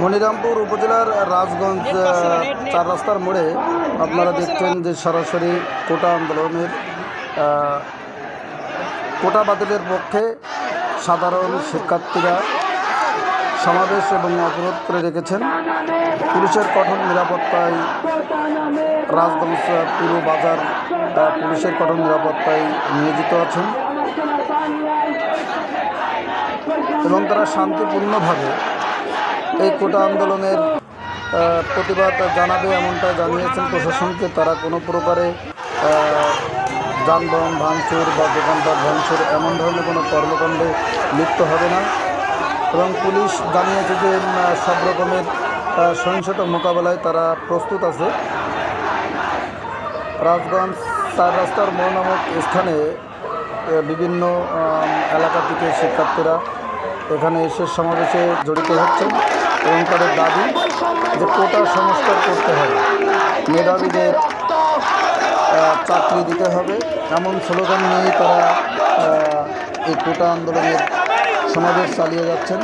মনিরামপুর উপজেলার রাজগঞ্জ চার রাস্তার মোড়ে আপনারা দেখছেন যে সরাসরি কোটা আন্দোলনের কোটা বাতিলের পক্ষে সাধারণ শিক্ষার্থীরা সমাবেশ এবং অবরোধ করে রেখেছেন। পুলিশের কঠোর নিরাপত্তায় রাজগঞ্জ পুরো বাজার পুলিশের কঠোর নিরাপত্তায় নিয়োজিত আছেন। এবং তারা শান্তিপূর্ণভাবে এই কোটা আন্দোলনের প্রতিবাদ জানাবে এমনটা জানিয়েছেন প্রশাসনকে। তারা কোনো প্রকারে যানবাহন ভাঙচুর বা দোকানপাট ভাঙচুর এমন ধরনের কোনো কর্মকাণ্ডে লিপ্ত হবে না। এবং পুলিশ জানিয়েছে যে সব রকমের সহিংসতা মোকাবেলায় তারা প্রস্তুত আছে। রাজগঞ্জ চার রাস্তার মোড় নামক স্থানে বিভিন্ন এলাকা থেকে শিক্ষার্থীরা এখানে এসে সমাবেশে জড়িত হচ্ছেন। এবং তাদের দাবি যে কোটা সংস্কার করতে হবে। মেধাবীদের চাকরি দিতে হবে। এমন স্লোগান নিয়েই তারা এই কোটা আন্দোলনের সমাবেশ চালিয়ে যাচ্ছেন।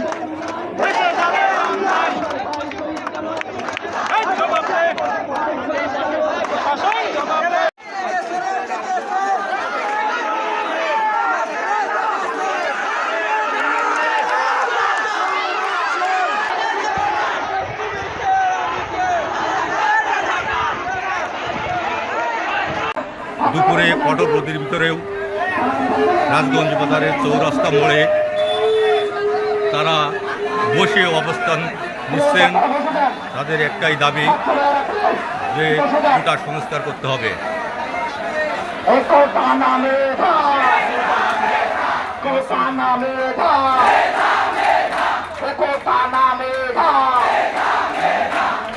দুপুরে কঠোরপতির ভিতরেও রাজগঞ্জ বাজারের চৌরাস্তা মোড়ে তারা বসে অবস্থান নিচ্ছেন। তাদের একটাই দাবি যে কোটা সংস্কার করতে হবে।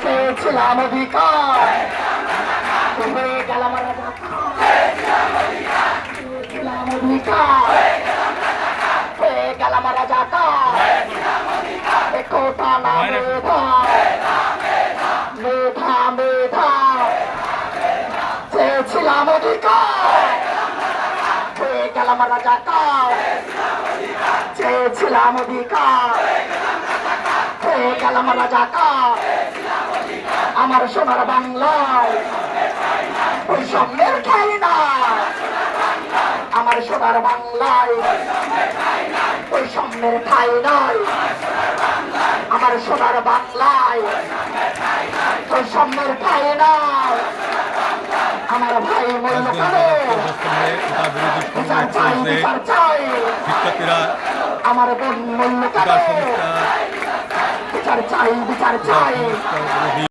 পেয়েছিলাম অধিকার? গেলাম হয়ে গেলাম রাজা একতা নামে ধার মেধা মেধা। চেয়েছিলাম অধিকার। হয়ে গেলাম রাজাকার চেয়েছিলাম অধিকার। হয়ে গেলাম রাজাকার আমার সোনার বাংলায় খাই না আমার সোনার বাংলায় ওই সামনের ঠাই নয় আমার সোনার বাংলায় ওই সামনের ঠাই নয় আমার ভাই চাই শিক্ষার্থীরা আমার বোন মূল্য বিচার চাই বিচার চাই।